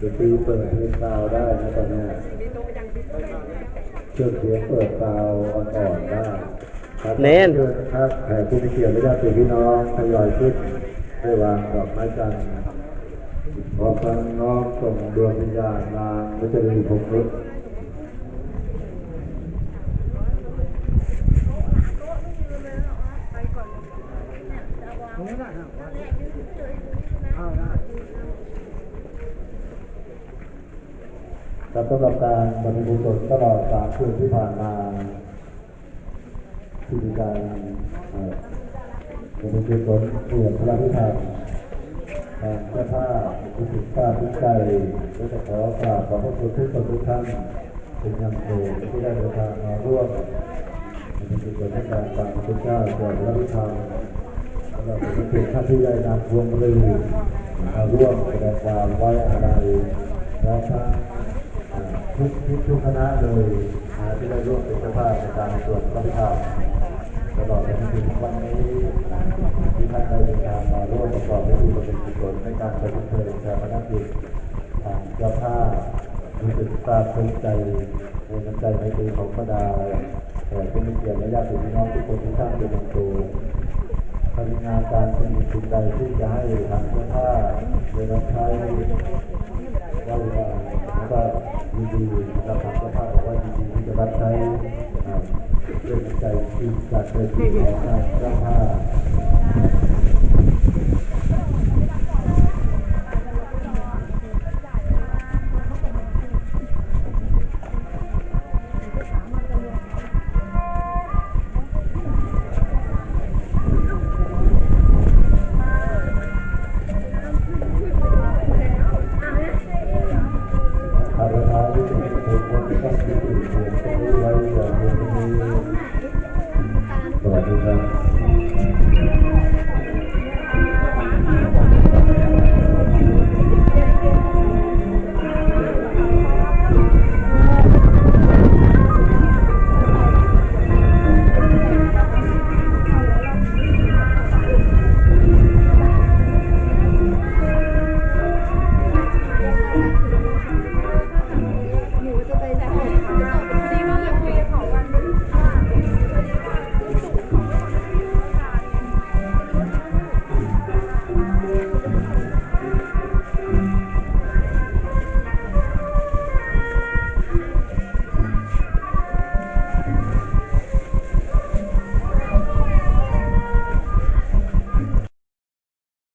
ดนตรีเปิดเพลงซาวได้นะตอนนี้เครื่องเสียงเปิดซาวอ่อนๆได้ครับเน้นครับแขกผู้มีเกียรติและญาติพี่น้องทยอยขึ้นได้วางดอกไม้จันทร์พอฟังน้องส่งดวงวิญญาณนางวิจารีพงศ์รุษ ครับสำหรับการบรรพุกุศลตลอดสามคืนที่ผ่านมาที่มีการเอ่อบรรพุกุศลเพื่อพระพิธรรมทางเจ้าภาผู้ศึกษาผู้ใจและจะขอกราบขอบพระคุณทุกคนทุกท่านเป็นอยังโปรดที่ได้เดินทางมาร่วมบรรพุกุศลในการฟังพระพุทธเจ้าสวดพระพิธรรมสำหรับผู้ศึกท่านที่ได้นำพวงมาลัยมาร่วมแสดงความไว้อาลัยและทั้ง ทุกทุกทุกคณะเลยนะที่ได้ร่วมเป็นเจ้าภาพในการสวดพระพิธรรมตลอดจนถึงวันนี้ที่ท่านได้เดินทางมาร่วมประกอบพิธีบำเพ็ญกุศลในการประชุมเพลิงชาปนกิจทางเจ้าภาพรู้สึกซาบซึ้งใจในน้ำใจในดีของพระดาแต่ผู้มีเกียรติและญาติพี่น้องทุกคนที่ท่านเป็นอย่างสูงงานการเป็นสิ่งใดที่จะให้ทางเจ้าภาพได้รับใช้ว่าว่าแล้ว ก็ยินดีนะครับทา สวัสดีครับ